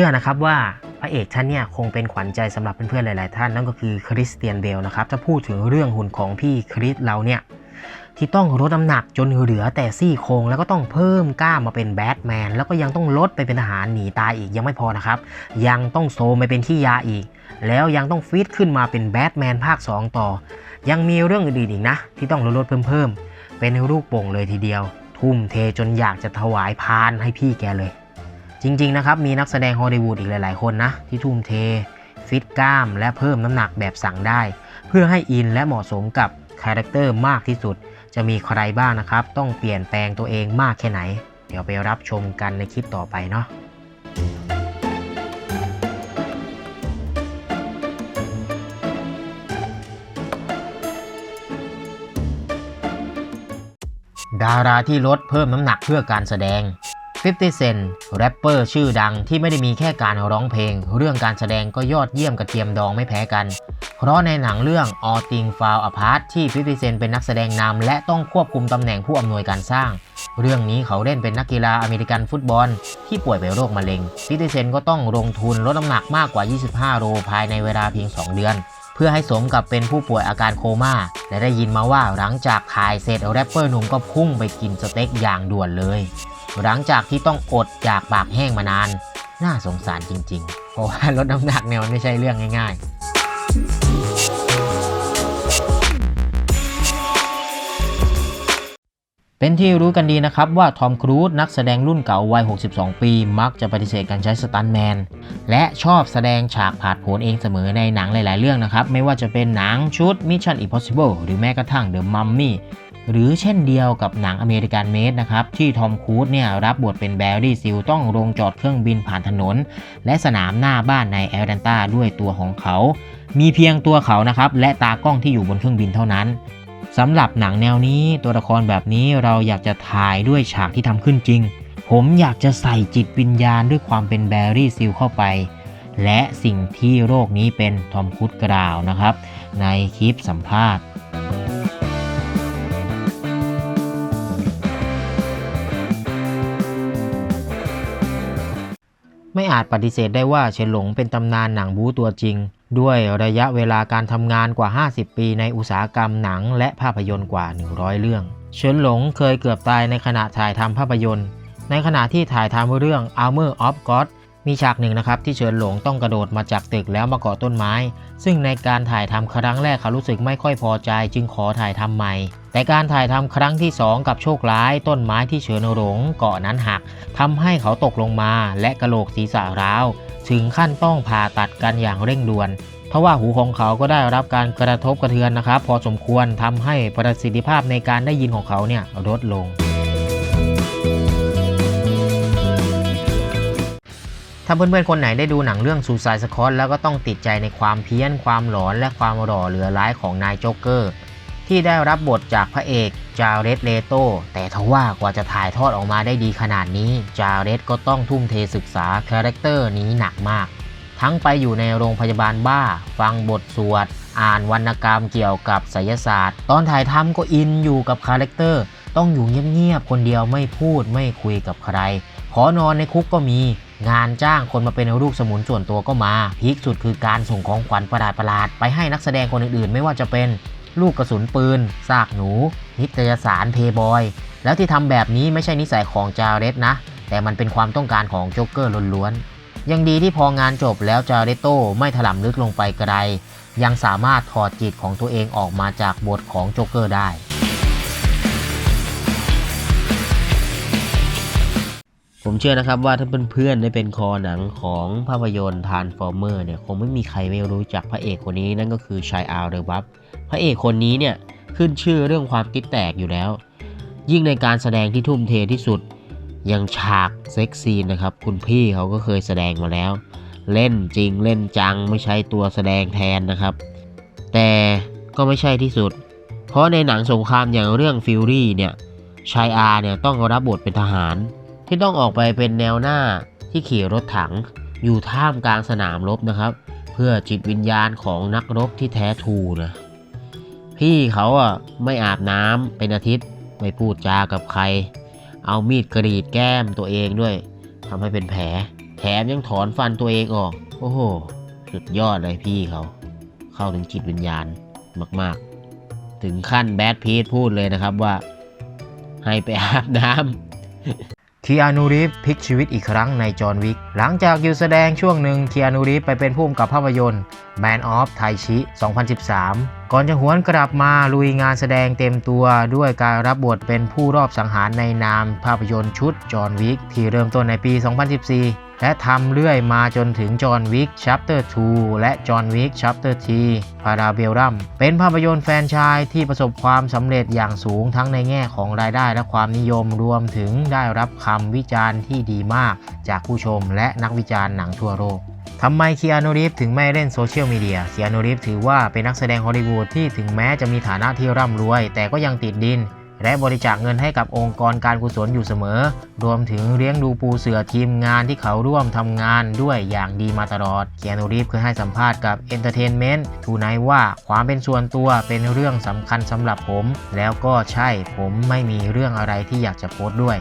ชื่อนะครับว่าพระเอกท่านเนี่ยคงเป็นขวัญใจสำหรับเพื่อนๆหลายๆท่านนั่นก็คือคริสเตียนเบลนะครับถ้าพูดถึงเรื่องหุ่นของพี่คริสเราเนี่ยที่ต้องลดน้ำหนักจนเหลือแต่ซี่โครงแล้วก็ต้องเพิ่มกล้ามมาเป็นแบทแมนแล้วก็ยังต้องลดไปเป็นทหารหนีตายอีกยังไม่พอนะครับ ยังต้องโซมไปเป็นขี้ยาอีก แล้วยังต้องฟีดขึ้นมาเป็นแบทแมนภาค 2 ต่อ ยังมีเรื่องอื่นอีกนะ ที่ต้องลดลดเพิ่มเพิ่มๆเป็นลูกโป่งเลยทีเดียว ทุ่มเทจนอยากจะถวายพานให้พี่แกเลย จริงๆนะครับมีนักแสดงฮอลลีวูดอีกหลาย ๆ คนนะ ที่ทุ่มเท ฟิตกล้าม และเพิ่มน้ำหนักแบบสั่งได้ เพื่อให้อินและเหมาะสมกับคาแรคเตอร์มากที่สุด จะมีใครบ้างนะครับ ต้องเปลี่ยนแปลงตัวเองมากแค่ไหน เดี๋ยวไปรับชมกันในคลิปต่อไปเนาะดาราที่ลดเพิ่มน้ำหนักเพื่อการแสดง 50 Cent แรปเปอร์ชื่อดังที่ไม่ได้มีแค่การร้องเพลง เรื่องการแสดงก็ยอดเยี่ยมกระเทียมดองไม่แพ้กัน เพราะในหนังเรื่อง All Things Fall Apart ที่ 50 Cent เป็นนักแสดงนำและต้องควบคุมตำแหน่งผู้อำนวยการสร้าง เรื่องนี้เขาเล่นเป็นนักกีฬาอเมริกันฟุตบอล ที่ป่วยเป็นโรคมะเร็ง 50 Cent ก็ต้องลงทุนลดน้ำหนักมากกว่า 25 โลภายในเวลาเพียง 2 เดือนเพื่อให้สมกับเป็นผู้ป่วยอาการโคม่า และได้ยินมาว่าหลังจากถ่ายเสร็จแรปเปอร์หนุ่มก็พุ่งไปกินสเต็กอย่างด่วนเลย หลังจากที่ต้องอดจากปากแห้งมานาน น่าสงสารจริงๆ เพราะว่าลดน้ำหนักเนี่ยมันไม่ใช่เรื่องง่าย ๆ เป็นที่รู้กันดีนะครับว่าทอมครูซนักแสดงรุ่นเก่าวัย 62 ปี มักจะปฏิเสธการใช้สตันแมน และชอบแสดงฉากผาดโผนเองเสมอในหนังหลาย ๆ เรื่องนะครับ ไม่ว่าจะเป็นหนังชุด Mission Impossible หรือแม้กระทั่ง The Mummy หรือเช่นเดียวกับหนังอเมริกันเมดนะครับที่ทอมครูซเนี่ยรับบทเป็นแบร์รี่ซิลต้องลงจอดเครื่องบินผ่านถนน และสนามหน้าบ้านในแอลแลนตาด้วยตัวของเขา มีเพียงตัวเขานะครับและตากล้องที่อยู่บนเครื่องบินเท่านั้นสำหรับหนังแนวนี้ตัวละครแบบนี้เราอยากจะถ่ายด้วยฉากที่ทำขึ้นจริง ผมอยากจะใส่จิตวิญญาณด้วยความเป็นแบร์รี่ซิลเข้าไป และสิ่งที่โรคนี้เป็นทอมครูซกล่าวนะครับ ในคลิปสัมภาษณ์ ไม่อาจปฏิเสธได้ว่าเฉินหลงเป็นตำนานหนังบู๊ตัวจริง ด้วยระยะเวลาการทำงานกว่า 50 ปีในอุตสาหกรรมหนังและภาพยนตร์กว่า 100 เรื่อง เฉินหลงเคยเกือบตายในขณะถ่ายทำภาพยนตร์ ในขณะที่ถ่ายทำเรื่อง Armor of God มีฉากหนึ่งนะครับที่เฉินหลงต้องกระโดดมาจากตึกแล้วมาเกาะต้นไม้ ซึ่งในการถ่ายทำครั้งแรกเขารู้สึกไม่ค่อยพอใจ จึงขอถ่ายทำใหม่ แต่การถ่ายทำครั้งที่ 2 กับโชคร้ายต้นไม้ที่เฉินหลงเกาะนั้นหักทำให้เขาตกลงมาและกระโหลกศีรษะร้าว ถึงขั้นต้องผ่าตัดกันอย่างเร่งด่วนเพราะว่าหูของเขาก็ได้รับการกระทบกระเทือนนะครับ พอสมควรทำให้ประสิทธิภาพในการได้ยินของเขาเนี่ยลดลงถ้าเพื่อนๆ คนไหนได้ดูหนังเรื่องซูซายสคอตแล้วก็ต้องติดใจในความเพี้ยนความหลอนและความหล่อเหลือร้ายของนายโจ๊กเกอร์ ที่ได้รับบทจากพระเอกจาเรตเลโตแต่ทว่ากว่าจะถ่ายทอดออกมาได้ดีขนาดนี้จาเรตก็ต้องทุ่มเทศึกษาคาแรคเตอร์นี้หนักมาก ทั้งไปอยู่ในโรงพยาบาลบ้า ฟังบทสวด อ่านวรรณกรรมเกี่ยวกับไสยศาสตร์ ตอนถ่ายทำก็อินอยู่กับคาแรคเตอร์ ต้องอยู่เงียบๆคนเดียวไม่พูดไม่คุยกับใคร ขอนอนในคุกก็มี งานจ้างคนมาเป็นลูกสมุนส่วนตัวก็มาพีคสุดคือการส่งของขวัญประหลาดๆไปให้นักแสดงคนอื่นๆ ไม่ว่าจะเป็น ลูกกระสุนปืน ซากหนู นิตยสารเพย์บอย แล้วที่ทำแบบนี้ไม่ใช่นิสัยของจาเรตนะ แต่มันเป็นความต้องการของโจ๊กเกอร์ล้วนๆ ยังดีที่พองานจบแล้วจาเรตโตไม่ถล่ำลึกลงไปไกลยังสามารถถอดจิตของตัวเองออกมาจากบทของโจ๊กเกอร์ได้ ผมเชื่อนะครับว่าถ้าเพื่อนๆได้เป็นคอหนังของภาพยนตร์ทานฟอร์เมอร์เนี่ยคงไม่มีใครไม่รู้จักพระเอกคนนี้นั่นก็คือชายอาร์เรบับพระเอกคนนี้เนี่ยขึ้นชื่อเรื่องความติดแตกอยู่แล้ว ยิ่งในการแสดงที่ทุ่มเทที่สุดยังฉากเซ็กซีนนะครับ คุณพี่เขาก็เคยแสดงมาแล้ว เล่นจริงเล่นจังไม่ใช่ตัวแสดงแทนนะครับ แต่ก็ไม่ใช่ที่สุด เพราะในหนังสงครามอย่างเรื่องฟิลลี่เนี่ยชายอาร์เนี่ยต้องรับบทเป็นทหาร ที่ต้องออกไปเป็นแนวหน้าที่ขี่รถถัง อยู่ท่ามกลางสนามรบนะครับ เพื่อจิตวิญญาณของนักรบที่แท้ทรูนะพี่เขาอะไม่อาบน้ำเป็นอาทิตย์ไม่พูดจากับใคร เอามีดกรีดแก้มตัวเองด้วยทำให้เป็นแผล แถมยังถอนฟันตัวเองออก โอ้โห สุดยอดเลยพี่เขา เข้าถึงจิตวิญญาณมาก ๆ ถึงขั้นแบดพีทพูดเลยนะครับว่า ให้ไปอาบน้ำ คีอานูรีฟพลิกชีวิตอีกครั้งในจอห์นวิก หลังจากอยู่แสดงช่วงหนึ่งคีอานูรีฟไปเป็นผู้กำกับภาพยนตร์ Man of Tai Chi 2013 ก่อนจะหวนกลับมาลุยงานแสดงเต็มตัวด้วยการรับบทเป็นผู้รอบสังหารในนามภาพยนตร์ชุดจอห์นวิกที่เริ่มต้นในปี 2014 และทำเรื่อยมาจนถึงจอห์นวิก Chapter 2และจอห์นวิก Chapter 3 p a r a b e l l u m เป็นภาพยนตร์แฟนชายที่ประสบความสำเร็จอย่างสูงทั้งในแง่ของรายได้และความนิยมรวมถึงได้รับคำวิจารณ์ที่ดีมากจากผู้ชมและนักวิจารณ์หนังทั่วโลกทำไมคีอานูรีฟถึงไม่เล่นโซเชียลมีเดียคีอานูรีฟถือว่าเป็นนักแสดงฮอลลีวูดที่ถึงแม้จะมีฐานะที่ร่ำรวย แต่ก็ยังติดดิน และบริจาคเงินให้กับองค์กรการกุศลอยู่เสมอ รวมถึงเลี้ยงดูปูเสือทีมงานที่เขาร่วมทำงานด้วยอย่างดีมาตลอดเคียนูรีฟเคยให้สัมภาษณ์กับ Entertainment Tonight ว่าความเป็นส่วนตัวเป็นเรื่องสำคัญสำหรับผม แล้วก็ใช่ผมไม่มีเรื่องอะไรที่อยากจะโพสต์ด้วย